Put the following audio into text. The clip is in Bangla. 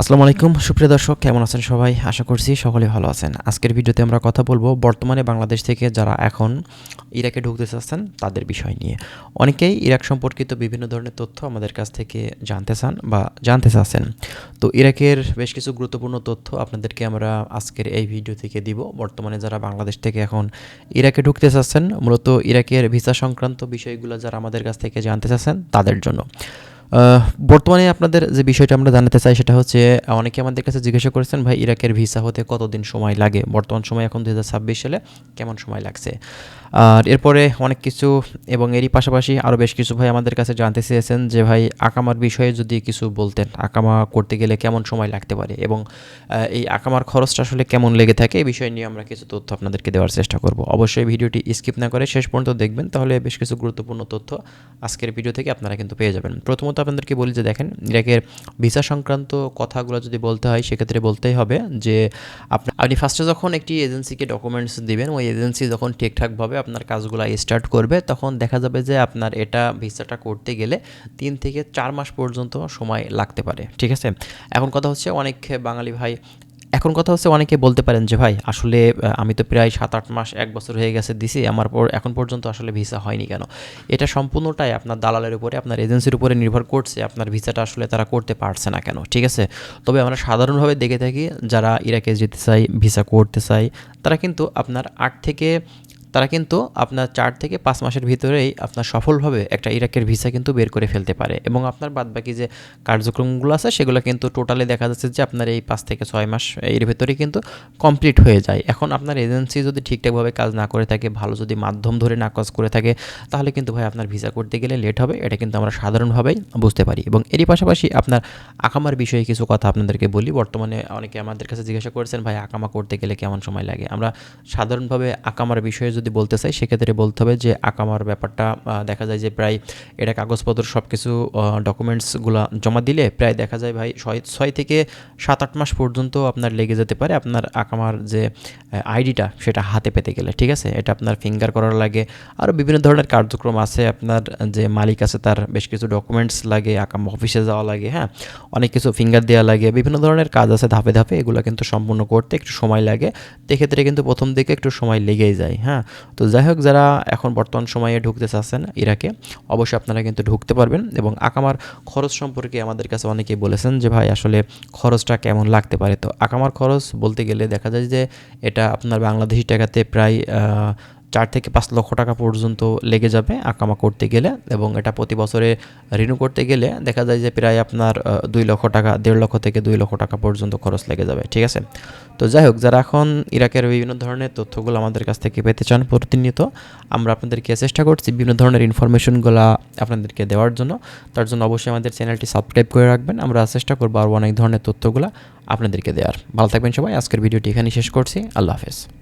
আসসালামু আলাইকুম, সুপ্রিয় দর্শক, কেমন আছেন সবাই? আশা করছি সকলে ভালো আছেন। আজকের ভিডিওতে আমরা কথা বলব বর্তমানে বাংলাদেশ থেকে যারা এখন ইরাকে ঢুকতে চাচ্ছেন তাদের বিষয় নিয়ে। অনেকেই ইরাক সম্পর্কিত বিভিন্ন ধরনের তথ্য আমাদের কাছ থেকে জানতে চান বা জানতে চাচ্ছেন। তো ইরাকের বেশ কিছু গুরুত্বপূর্ণ তথ্য আপনাদেরকে আমরা আজকের এই ভিডিও থেকে দিব। বর্তমানে যারা বাংলাদেশ থেকে এখন ইরাকে ঢুকতে চাচ্ছেন, মূলত ইরাকের ভিসা সংক্রান্ত বিষয়গুলো যারা আমাদের কাছ থেকে জানতে চাচ্ছেন তাদের জন্য। বর্তমানে আপনাদের যে বিষয়টা আমরা জানাতে চাই সেটা হচ্ছে, অনেকে আমাদের কাছে জিজ্ঞাসা করেছেন, ভাই, ইরাকের ভিসা হতে কতদিন সময় লাগে? বর্তমান সময় এখন দু হাজার ছাব্বিশ সালে কেমন সময় লাগছে? আর এরপরে অনেক কিছু এবং এরই পাশাপাশি আরও বেশ কিছু ভাই আমাদের কাছে জানতে চেয়েছেন যে, ভাই, আকামার বিষয়ে যদি কিছু বলতেন, আকামা করতে গেলে কেমন সময় লাগতে পারে? এবং এই আকামার খরচটা আসলে কেমন লেগে থাকে এই বিষয় নিয়ে আমরা কিছু তথ্য আপনাদেরকে দেওয়ার চেষ্টা করব। অবশ্যই ভিডিওটি স্কিপ না করে শেষ পর্যন্ত দেখবেন, তাহলে বেশ কিছু গুরুত্বপূর্ণ তথ্য আজকের ভিডিও থেকে আপনারা কিন্তু পেয়ে যাবেন। প্রথমত আপনাদেরকে বলি যে দেখেন, ইরাকের ভিসা সংক্রান্ত কথাগুলো যদি বলতে হয়, সেক্ষেত্রে বলতেই হবে যে আপনার আপনি ফার্স্টে যখন একটি এজেন্সিকে ডকুমেন্টস দিবেন, ওই এজেন্সি যখন ঠিকঠাকভাবে আপনার কাজগুলো স্টার্ট করবে, তখন দেখা যাবে যে আপনার এটা ভিসাটা করতে গেলে তিন থেকে চার মাস পর্যন্ত সময় লাগতে পারে। ঠিক আছে? এখন কথা হচ্ছে, অনেক বাঙালি ভাই এখন কথা হচ্ছে অনেকে বলতে পারেন যে, ভাই, আসলে আমি তো প্রায় সাত আট মাস এক বছর হয়ে গেছে দিছি, আমার পর, এখন পর্যন্ত আসলে ভিসা হয়নি কেন? এটা সম্পূর্ণটাই আপনার দালালের উপরে, আপনার এজেন্সির উপরে নির্ভর করছে, আপনার ভিসাটা আসলে তারা করতে পারছে না কেন, ঠিক আছে? তবে আমরা সাধারণভাবে দেখে থাকি, যারা ইরাকে যেতে চাই ভিসা করতে চাই তারা কিন্তু আপনার আট থেকে তারা কিন্তু আপনার চার থেকে পাঁচ মাসের ভিতরেই আপনার সফলভাবে একটা ইরাকের ভিসা কিন্তু বের করে ফেলতে পারে। এবং আপনার বাদবাকি যে কার্যক্রমগুলো আছে, সেগুলো কিন্তু টোটালি দেখা যাচ্ছে যে আপনার এই পাঁচ থেকে ছয় মাস এর ভেতরেই কিন্তু কমপ্লিট হয়ে যায়। এখন আপনার এজেন্সি যদি ঠিকঠাকভাবে কাজ না করে থাকে, ভালো যদি মাধ্যম ধরে না কাজ করে থাকে, তাহলে কিন্তু ভাই আপনার ভিসা করতে গেলে লেট হবে। এটা কিন্তু আমরা সাধারণভাবেই বুঝতে পারি। এবং এরই পাশাপাশি আপনার আকামার বিষয়ে কিছু কথা আপনাদেরকে বলি। বর্তমানে অনেকে আমাদের কাছে জিজ্ঞাসা করেছেন, ভাই, আকামা করতে গেলে কেমন সময় লাগে? আমরা সাধারণভাবে আকামার বিষয়ে যদি বলতে চাই, সেক্ষেত্রে বলতে হবে যে আকামার ব্যাপারটা দেখা যায় যে প্রায় এটা কাগজপত্র সব কিছু ডকুমেন্টসগুলো জমা দিলে প্রায় দেখা যায় ভাই ছয় ছয় থেকে সাত, আট মাস পর্যন্ত আপনার লেগে যেতে পারে আপনার আকামার যে আইডিটা সেটা হাতে পেতে গেলে, ঠিক আছে? এটা আপনার ফিঙ্গার করার লাগে। আরও বিভিন্ন ধরনের কার্যক্রম আছে, আপনার যে মালিক আছে তার বেশ কিছু ডকুমেন্টস লাগে, আকাম অফিসে যাওয়া লাগে হ্যাঁ? অনেক কিছু ফিঙ্গার দেওয়া লাগে, বিভিন্ন ধরনের কাজ আছে ধাপে ধাপে, এগুলো কিন্তু সম্পূর্ণ করতে একটু সময় লাগে। সেক্ষেত্রে কিন্তু প্রথম দিকে একটু সময় লেগেই যায় হ্যাঁ? তো যাই হোক, যারা এখন বর্তমান সময়ে ঢুকতে চাচ্ছেন ইরাকে, অবশ্যই আপনারা কিন্তু ঢুকতে পারবেন এবং আকামার খরচ সম্পর্কে আমাদের কাছে অনেকেই বলেছেন যে, ভাই, আসলে খরচটা কেমন লাগতে পারে? তো আকামার খরচ বলতে গেলে দেখা যায় যে, এটা আপনার বাংলাদেশি টাকাতে প্রায় চার থেকে পাঁচ লক্ষ টাকা পর্যন্ত লেগে যাবে আকামা করতে গেলে এবং এটা প্রতি বছরে রিনিউ করতে গেলে দেখা যায় যে প্রায় আপনার দুই লক্ষ টাকা, দেড় লক্ষ থেকে দুই লক্ষ টাকা পর্যন্ত খরচ লেগে যাবে, ঠিক আছে? তো যাই হোক, যারা এখন ইরাকের বিভিন্ন ধরনের তথ্যগুলো আমাদের কাছ থেকে পেতে চান প্রতিনিয়ত, আমরা আপনাদেরকে চেষ্টা করছি বিভিন্ন ধরনের ইনফরমেশনগুলো আপনাদেরকে দেওয়ার জন্য। তার জন্য অবশ্যই আমাদের চ্যানেলটি সাবস্ক্রাইব করে রাখবেন। আমরা চেষ্টা করব আরও অনেক ধরনের তথ্যগুলো আপনাদেরকে দেওয়ার। ভালো থাকবেন সবাই। আজকের ভিডিওটি এখানেই শেষ করছি। আল্লাহ হাফেজ।